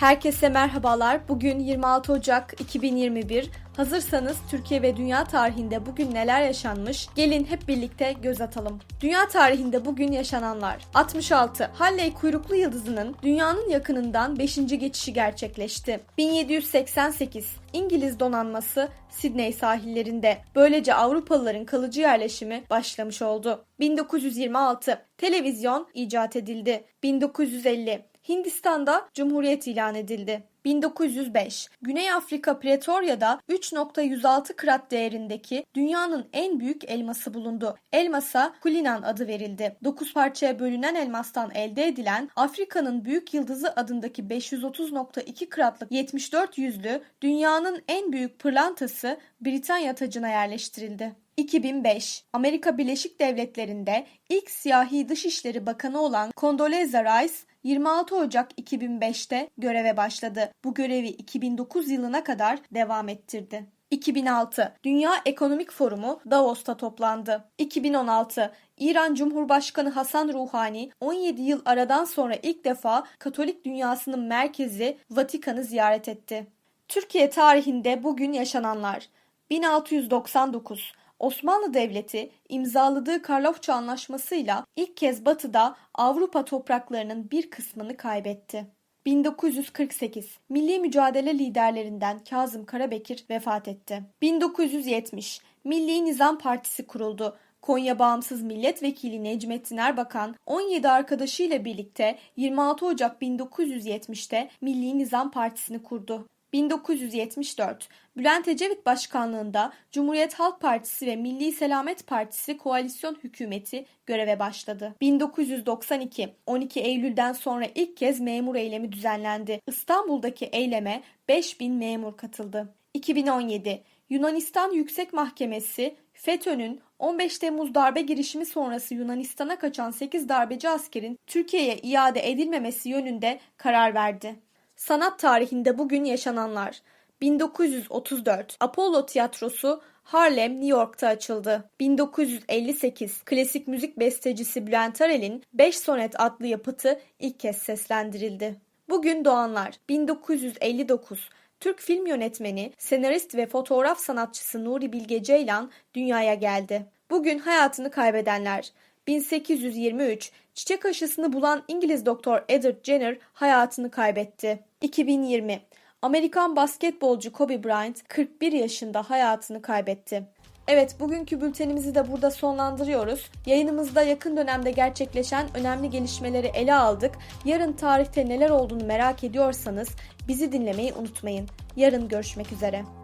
Herkese merhabalar. Bugün 26 Ocak 2021. Hazırsanız Türkiye ve dünya tarihinde bugün neler yaşanmış? Gelin hep birlikte göz atalım. Dünya tarihinde bugün yaşananlar. 66. Halley kuyruklu yıldızının dünyanın yakınından 5. geçişi gerçekleşti. 1788. İngiliz donanması Sidney sahillerinde. Böylece Avrupalıların kalıcı yerleşimi başlamış oldu. 1926. Televizyon icat edildi. 1950. Hindistan'da Cumhuriyet ilan edildi. 1905 Güney Afrika Pretoria'da 3.106 krat değerindeki dünyanın en büyük elması bulundu. Elmasa Kulinan adı verildi. 9 parçaya bölünen elmastan elde edilen Afrika'nın büyük yıldızı adındaki 530.2 kratlık 74 yüzlü dünyanın en büyük pırlantası Britanya tacına yerleştirildi. 2005 Amerika Birleşik Devletleri'nde ilk siyahi Dışişleri Bakanı olan Condoleezza Rice 26 Ocak 2005'te göreve başladı. Bu görevi 2009 yılına kadar devam ettirdi. 2006 Dünya Ekonomik Forumu Davos'ta toplandı. 2016 İran Cumhurbaşkanı Hasan Ruhani 17 yıl aradan sonra ilk defa Katolik dünyasının merkezi Vatikan'ı ziyaret etti. Türkiye tarihinde bugün yaşananlar 1699 Osmanlı Devleti imzaladığı Karlofça Anlaşması'yla ilk kez Batı'da Avrupa topraklarının bir kısmını kaybetti. 1948 Milli mücadele liderlerinden Kazım Karabekir vefat etti. 1970 Milli Nizam Partisi kuruldu. Konya Bağımsız Milletvekili Necmettin Erbakan 17 arkadaşıyla birlikte 26 Ocak 1970'te Milli Nizam Partisi'ni kurdu. 1974 Bülent Ecevit başkanlığında Cumhuriyet Halk Partisi ve Milli Selamet Partisi koalisyon hükümeti göreve başladı. 1992 12 Eylül'den sonra ilk kez memur eylemi düzenlendi. İstanbul'daki eyleme 5000 memur katıldı. 2017 Yunanistan Yüksek Mahkemesi FETÖ'nün 15 Temmuz darbe girişimi sonrası Yunanistan'a kaçan 8 darbeci askerin Türkiye'ye iade edilmemesi yönünde karar verdi. Sanat tarihinde bugün yaşananlar. 1934 Apollo Tiyatrosu Harlem, New York'ta açıldı. 1958 klasik müzik bestecisi Bülent Arel'in 5 Sonet adlı yapıtı ilk kez seslendirildi. Bugün doğanlar 1959 Türk film yönetmeni, senarist ve fotoğraf sanatçısı Nuri Bilge Ceylan dünyaya geldi. Bugün hayatını kaybedenler 1823 çiçek aşısını bulan İngiliz doktor Edward Jenner hayatını kaybetti. 2020 Amerikan basketbolcu Kobe Bryant 41 yaşında hayatını kaybetti. Evet bugünkü bültenimizi de burada sonlandırıyoruz. Yayınımızda yakın dönemde gerçekleşen önemli gelişmeleri ele aldık. Yarın tarihte neler olduğunu merak ediyorsanız bizi dinlemeyi unutmayın. Yarın görüşmek üzere.